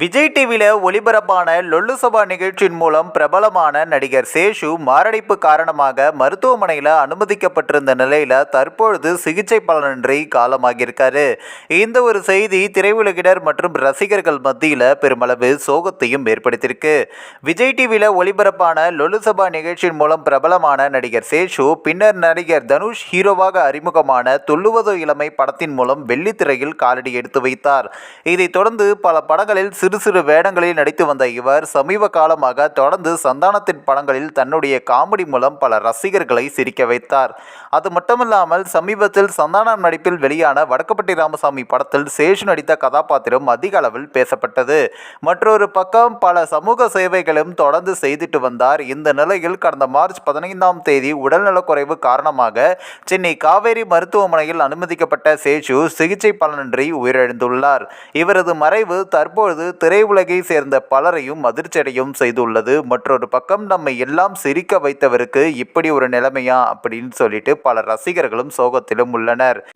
விஜய் டிவியில் ஒளிபரப்பான லொல்லு சபா நிகழ்ச்சியின் மூலம் பிரபலமான நடிகர் சேஷு மாரடைப்பு காரணமாக மருத்துவமனையில் அனுமதிக்கப்பட்டிருந்த நிலையில் தற்பொழுது சிகிச்சை பலனின்றி காலமாகியிருக்காரு. இந்த ஒரு செய்தி திரையுலகினர் மற்றும் ரசிகர்கள் மத்தியில் பெருமளவு சோகத்தையும் ஏற்படுத்தியிருக்கு. விஜய் டிவியில் ஒளிபரப்பான லொல்லு சபா நிகழ்ச்சியின் மூலம் பிரபலமான நடிகர் சேஷு பின்னர் நடிகர் தனுஷ் ஹீரோவாக அறிமுகமான துள்ளுவதோ இளமை படத்தின் மூலம் வெள்ளித்திரையில் காலடி எடுத்து வைத்தார். இதைத் தொடர்ந்து பல படங்களில் சிறு சிறு வேடங்களில் நடித்து வந்த இவர் சமீப காலமாக தொடர்ந்து சந்தானத்தின் படங்களில் தன்னுடைய காமெடி மூலம் பல ரசிகர்களை சிரிக்க வைத்தார். அது மட்டுமில்லாமல் சமீபத்தில் சந்தானம் நடிப்பில் வெளியான வடக்கப்பட்டி ராமசாமி படத்தில் சேஷு நடித்த கதாபாத்திரம் அதிக அளவில் பேசப்பட்டது. மற்றொரு பக்கம் பல சமூக சேவைகளும் தொடர்ந்து செய்துட்டு வந்தார். இந்த நிலையில் கடந்த மார்ச் பதினைந்தாம் தேதி உடல்நலக்குறைவு காரணமாக சென்னை காவேரி மருத்துவமனையில் அனுமதிக்கப்பட்ட சேஷு சிகிச்சை பலனின்றி உயிரிழந்துள்ளார். இவரது மறைவு தற்பொழுது திரையுலகை சேர்ந்த பலரையும் அதிர்ச்சியடையும் செய்துள்ளது. மற்றொரு பக்கம் நம்மை எல்லாம் சிரிக்க வைத்தவருக்கு இப்படி ஒரு நிலைமையா அப்படின்னு சொல்லிட்டு பல ரசிகர்களும் சோகத்திலும் உள்ளனர்.